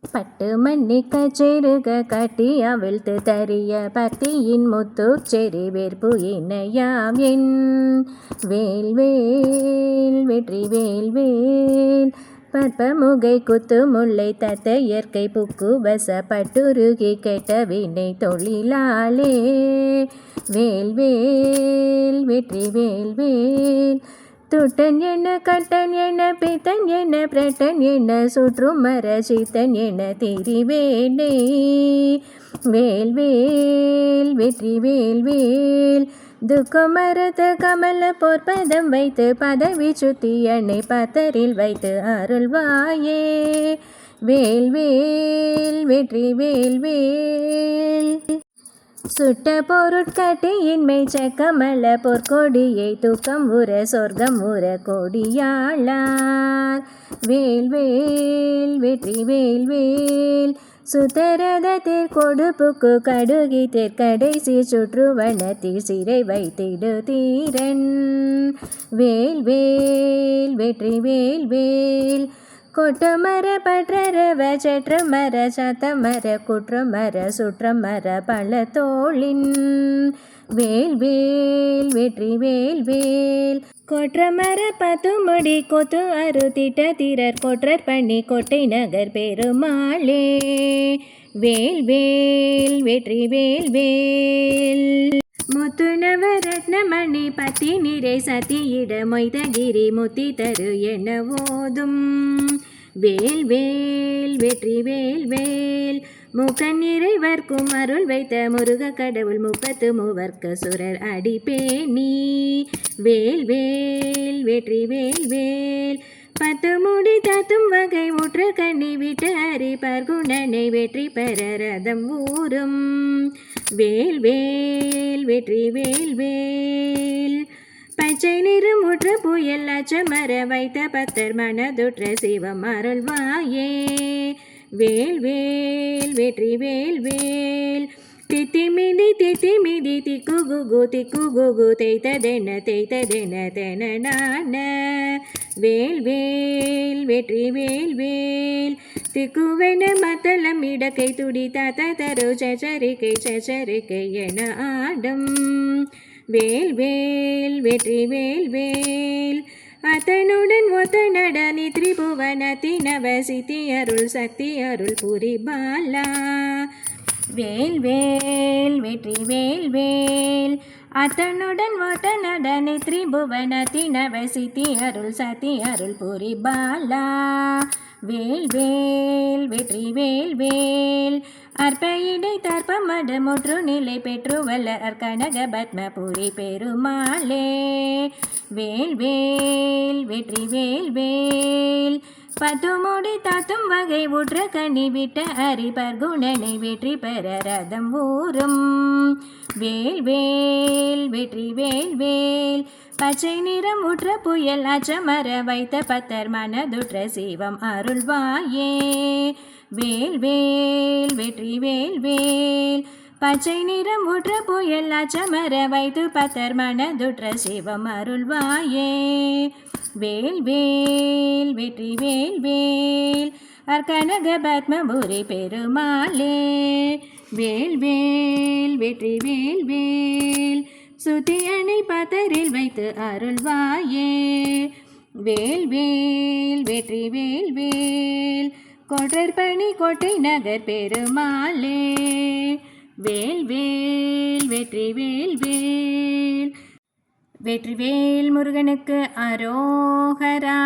பட்டு மன்னிக்க செருக கட்டி அவிழ்த்து தறிய பக்தியின் முத்துச்செறி வேற்பு இணையாம் என் வேல் வேல் வெற்றி வேல் வேல். பற்பமுகை குத்து முல்லை தத்த இயற்கை புக்கு வசப்பட்டுருகி கெட்ட வினை தொழிலாளே. வேல் வேல் வெற்றி வேல் வேல். துட்டன் என்ன கட்டன் என்ன பித்தன் என்ன பிரட்டன் என்ன சுற்றும் மரசித்தன் என்ன திரிவேண்டே வேல் வேல் வெற்றி வேல் வேல். துக்கமரத கமல போர்ப்பதம் வைத்து பதவி சுத்தி அணை பத்தரில் வைத்து அருள்வாயே. வேல் வேல் வெற்றி வேல் வேல். சுட்ட பொருட்கட்டியின்மை சக்கமல பொற்கொடியை தூக்கம் உற சொர்க்கம் உற கொடியாளார். வேல் வேல் வெற்றி வேல் வேல். சுத்தரதத்தில் கொடுப்புக்கு கடுகி தெற்கடைசி சுற்றுவனத்தில் சிறை வைத்திடு தீரன். வேல் வேல் வெற்றி வேல் வேல். கொட்டமர பற்றரவ சற்றமர சத்தமர குற்றமர சுற்றமர பல தோளின் வேல் வேல் வெற்றி வேல் வேல். கொற்றமர பத்துமுடி கொத்து அரு திட்ட திரர் கொற்றர் பண்ணி கொட்டை நகர் பெருமாளே. வேல் வேல் வெற்றி வேல் வேல். முத்து நவரத்னமணி பத்தி நிறை சத்தியிட மொய்தகிரி முத்தி தரு என ஓதும்? வேல் வேல் வெற்றி வேல் வேல். முகன் இறைவர்க்கும் அருள் வைத்த முருக கடவுள் முப்பத்து மூவர்க்க சுரர் அடிப்பேணி வேல் வேல் வெற்றி வேல் வேல். பத்து முடி தத்தும் வகை ஊற்று கண்ணி விட்டு அறிப்பார் குணனை வெற்றி பெற ரதம் ஊறும். வேல் வேல் வெற்றி வேல் வேல். பச்சை நிறம் புயல் அச்சமர வைத்த பத்தர் மனதுற்ற சிவம் அருள்வாயே. வேல் வேல் வெற்றி வேல் வேல். தித்தி மிதி தித்தி மிதி திக்கு குகு திக்கு குகு. தேய்த்ததென தேய்த்ததென தென நான. வேல் வேல் வெற்றி வேல் வேல். திக்குவென மத்தளம் இடக்கை துடி தாத்த தரு சச்சரிக்கை சச்சரிக்கை என ஆடம். வேல் வேல் வெற்றி வேல் வேல். அதனுடன் ஒத்த நடனி திரிபுவனத்தினவ சித்தி அருள் சக்தி அருள் புரி பாலா வேல் வேல் வெற்றி வேல் வேல். அத்தனுடன் ஒத்த நடனி திரிபுவனத்தினவ சித்தி அருள் சக்தி அருள் புரி பாலா. வேல் வேல் வெற்றி வேல் வேல். அற்ப இடை தற்ப மடமுற்று நிலை பெற்று வல்ல அர்க்கனக பத்மபுரி பெருமாளே. வேல் வேல் வெற்றி வேல் வேல். பத்துமுடி தாத்தும் வகை ஊற்ற கனி விட்ட அரிபர் குணனை வெற்றி பெற ரதம் ஊறும். வேல் வேல் வெற்றி வேல் வேல். பச்சை நிறம் ஊற்ற புயல் அச்சமர வைத்த பத்தர் மனதுற்ற சிவம் அருள்வாயே. வேல் வேல் வெற்றி வேல் வேல். பச்சை நிறம் ஊற்ற புயல் அச்சமர வைத்து பத்தர் மனதுற்ற சிவம் அருள்வாயே. வேல் வேல் வெற்றி வேல் வேல் அர்க்கனக பத்மபுரி பெருமாளே. வேல் வேல் வெற்றி வேல் வேல் சுத்தி அணை பத்தரில் வைத்து அருள்வாயே. வேல் வேல் வெற்றி வேல் வேல் கொடற்பணி கோட்டை நகர் பெருமாளே. வேல் வேல் வெற்றி வேல் வேல். வெற்றிவேல் முருகனுக்கு அரோகரா.